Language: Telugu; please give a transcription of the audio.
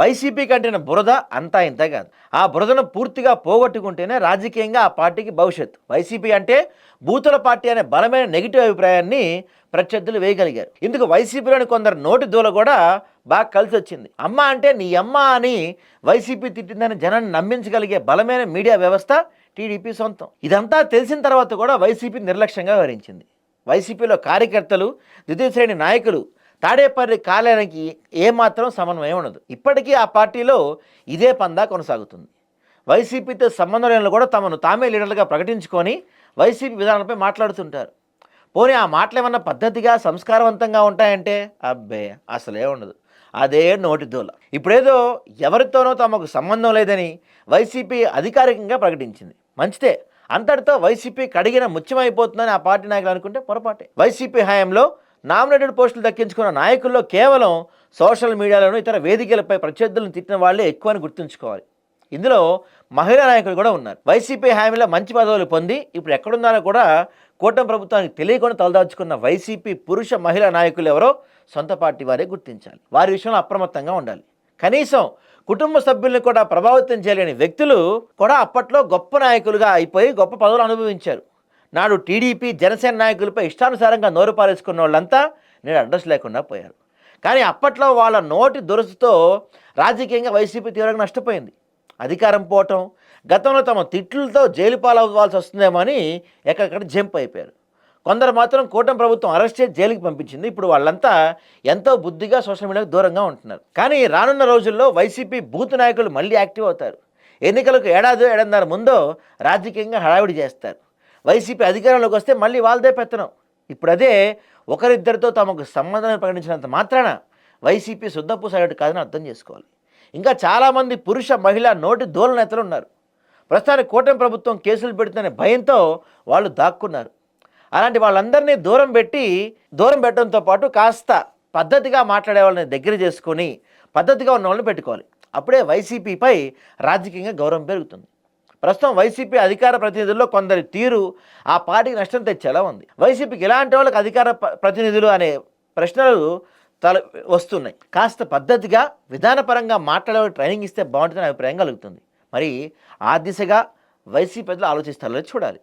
వైసీపీ కంటిన బురద అంతా ఇంత కాదు. ఆ బురదను పూర్తిగా పోగొట్టుకుంటేనే రాజకీయంగా ఆ పార్టీకి భవిష్యత్తు. వైసీపీ అంటే బూతుల పార్టీ అనే బలమైన నెగిటివ్ అభిప్రాయాన్ని ప్రత్యర్థులు వేయగలిగారు. ఇందుకు వైసీపీలోని కొందరు నోటి దూల కూడా బాగా కలిసి వచ్చింది. అమ్మ అంటే నీ అమ్మ అని వైసీపీ తిట్టిందని జనాన్ని నమ్మించగలిగే బలమైన మీడియా వ్యవస్థ టీడీపీ సొంతం. ఇదంతా తెలిసిన తర్వాత కూడా వైసీపీ నిర్లక్ష్యంగా వ్యవహరించింది. వైసీపీలో కార్యకర్తలు ద్వితీయ శ్రేణి నాయకులు తాడేపల్లి కాలానికి ఏమాత్రం సమన్వయం ఉండదు. ఇప్పటికీ ఆ పార్టీలో ఇదే పందా కొనసాగుతుంది. వైసీపీతో సంబంధం లేని కూడా తమను తామే లీడర్లుగా ప్రకటించుకొని వైసీపీ విధానాలపై మాట్లాడుతుంటారు. పోనీ ఆ మాటలు ఏమన్నా పద్ధతిగా సంస్కారవంతంగా ఉంటాయంటే? అబ్బే అసలే ఉండదు. అదే నోటి దూల. ఇప్పుడేదో ఎవరితోనో తమకు సంబంధం లేదని వైసీపీ అధికారికంగా ప్రకటించింది. మంచిదే. అంతటితో వైసీపీ కడిగిన ముత్యమైపోతుందని ఆ పార్టీ నాయకులు అనుకుంటే పొరపాటే. వైసీపీ హయాంలో నామినేటెడ్ పోస్టులు దక్కించుకున్న నాయకుల్లో కేవలం సోషల్ మీడియాలోను ఇతర వేదికలపై ప్రత్యర్థులను తిట్టిన వాళ్ళే ఎక్కువ అని గుర్తుంచుకోవాలి. ఇందులో మహిళా నాయకులు కూడా ఉన్నారు. వైసీపీ హామీలో మంచి పదవులు పొంది ఇప్పుడు ఎక్కడున్నారో కూడా కూటమి ప్రభుత్వానికి తెలియకుండా తలదాచుకున్న వైసీపీ పురుష మహిళా నాయకులు ఎవరో సొంత పార్టీ వారే గుర్తించాలి. వారి విషయంలో అప్రమత్తంగా ఉండాలి. కనీసం కుటుంబ సభ్యుల్ని కూడా ప్రభావితం చేయలేని వ్యక్తులు కూడా అప్పట్లో గొప్ప నాయకులుగా అయిపోయి గొప్ప పదవులు అనుభవించారు. నాడు టీడీపీ జనసేన నాయకులపై ఇష్టానుసారంగా నోరు పారేసుకున్న వాళ్ళంతా నేను అడ్రస్ లేకుండా పోయారు. కానీ అప్పట్లో వాళ్ళ నోటి దురసుతో రాజకీయంగా వైసీపీ తీవ్రంగా నష్టపోయింది. అధికారం పోవటం గతంలో తమ తిట్లతో జైలు పాలవ్వాల్సి వస్తుందేమో అని ఎక్కడెక్కడ జంప్ అయిపోయారు. కొందరు మాత్రం కూటమి ప్రభుత్వం అరెస్ట్ చేసి జైలుకి పంపించింది. ఇప్పుడు వాళ్ళంతా ఎంతో బుద్ధిగా సోషల్ మీడియాకు దూరంగా ఉంటున్నారు. కానీ రానున్న రోజుల్లో వైసీపీ బూత్ నాయకులు మళ్ళీ యాక్టివ్ అవుతారు. ఎన్నికలకు ఏడాది ఏడాదిన్నర ముందో రాజకీయంగా హడావిడి చేస్తారు. వైసీపీ అధికారంలోకి వస్తే మళ్ళీ వాళ్ళదే పెత్తనం. ఇప్పుడు అదే ఒకరిద్దరితో తమకు సంబంధాన్ని ప్రకటించినంత మాత్రాన వైసీపీ శుద్ధపు సగటు కాదని అర్థం చేసుకోవాలి. ఇంకా చాలామంది పురుష మహిళ నోటి దూల నేతలు ఉన్నారు. ప్రస్తుతానికి కూటమి ప్రభుత్వం కేసులు పెడుతుందనే భయంతో వాళ్ళు దాక్కున్నారు. అలాంటి వాళ్ళందరినీ దూరం పెట్టి దూరం పెట్టడంతో పాటు కాస్త పద్ధతిగా మాట్లాడే వాళ్ళని దగ్గర చేసుకొని పద్ధతిగా ఉన్న వాళ్ళని పెట్టుకోవాలి. అప్పుడే వైసీపీపై రాజకీయంగా గౌరవం పెరుగుతుంది. ప్రస్తుతం వైసీపీ అధికార ప్రతినిధుల్లో కొందరి తీరు ఆ పార్టీకి నష్టం తెచ్చేలా ఉంది. వైసీపీకి ఇలాంటి వాళ్ళకి అధికార ప్రతినిధులు అనే ప్రశ్నలు తల వస్తున్నాయి. కాస్త పద్ధతిగా విధానపరంగా మాట్లాడే ట్రైనింగ్ ఇస్తే బాగుంటుందని అభిప్రాయం కలుగుతుంది. మరి ఆ దిశగా వైసీపీ ప్రజలు ఆలోచిస్తారో లేదో చూడాలి.